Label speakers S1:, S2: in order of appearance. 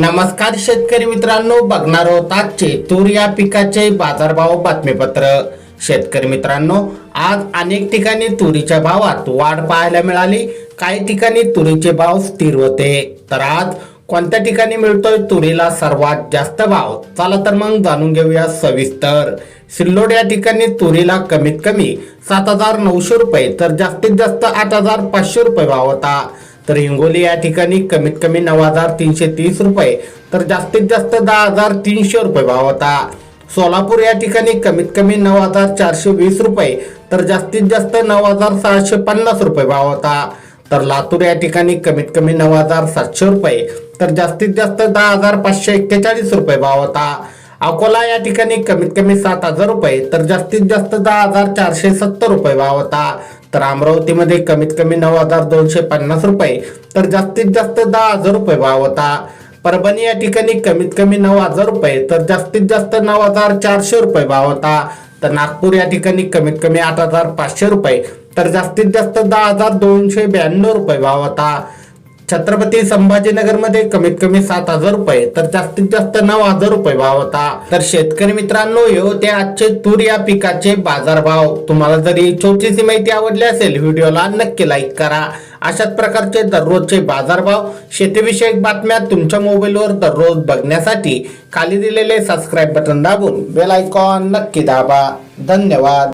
S1: नमस्कार शेतकरी मित्रांनो बघणार आहोत आजचे तूर या पिकाचे बाजारभाव बातमीपत्र. शेतकरी मित्रांनो आज अनेक ठिकाणी तुरीच्या भावात वाढ पाहायला मिळाली. काही ठिकाणी तुरीचे भाव स्थिर होते. तर आज कोणत्या ठिकाणी मिळतोय तुरीला सर्वात जास्त भाव? चला तर मग जाणून घेऊया सविस्तर. सिल्लोड या ठिकाणी तुरीला कमीत कमी सात हजार नऊशे रुपये तर जास्तीत जास्त आठ हजार पाचशे रुपये भाव होता. तर हिंगोली या ठिकाणी कमीत कमी नऊ हजार तीनशे तीस रुपये तर जास्तीत जास्त दहा हजार तीनशे रुपये भाव होता. सोलापूर या ठिकाणी कमीत कमी नऊ हजार चारशे वीस रुपये तर जास्तीत जास्त नऊ हजार सहाशे पन्नास रुपये भाव होता. तर लातूर या ठिकाणी कमीत कमी नऊ हजार सातशे रुपये तर जास्तीत जास्त दहा हजार पाचशे एक्केचाळीस रुपये भाव होता. अकोला या ठिकाणी कमीत कमी सात हजार रुपये तर जास्तीत जास्त दहा हजार चारशे सत्तर रुपये भाव होता. तर अमरावतीमध्ये कमीत कमी नऊ हजार दोनशे पन्नास रुपये तर जास्तीत जास्त दहा हजार रुपये भाव होता. परभणी या ठिकाणी कमीत कमी नऊ हजार रुपये तर जास्तीत जास्त नऊ हजार चारशे रुपये भाव होता. तर नागपूर या ठिकाणी कमीत कमी आठ हजार पाचशे रुपये तर जास्तीत जास्त दहा हजार दोनशे ब्याण्णव रुपये भाव होता. छत्रपती संभाजीनगरमध्ये कमीत कमी सात हजार रुपये तर जास्तीत जास्त नऊ हजार रुपये भाव होता तर शेतकरी मित्रांनो हे होते आजचे तूर या पिकाचे बाजारभाव. तुम्हाला जर ही छोटीशी माहिती आवडली असेल व्हिडिओला नक्की लाईक करा. अशाच प्रकारचे दररोजचे बाजारभाव शेतीविषयक बातम्या तुमच्या मोबाईलवर दररोज बघण्यासाठी खाली दिलेले सबस्क्राईब बटन दाबून बेल आयकॉन नक्की दाबा. धन्यवाद.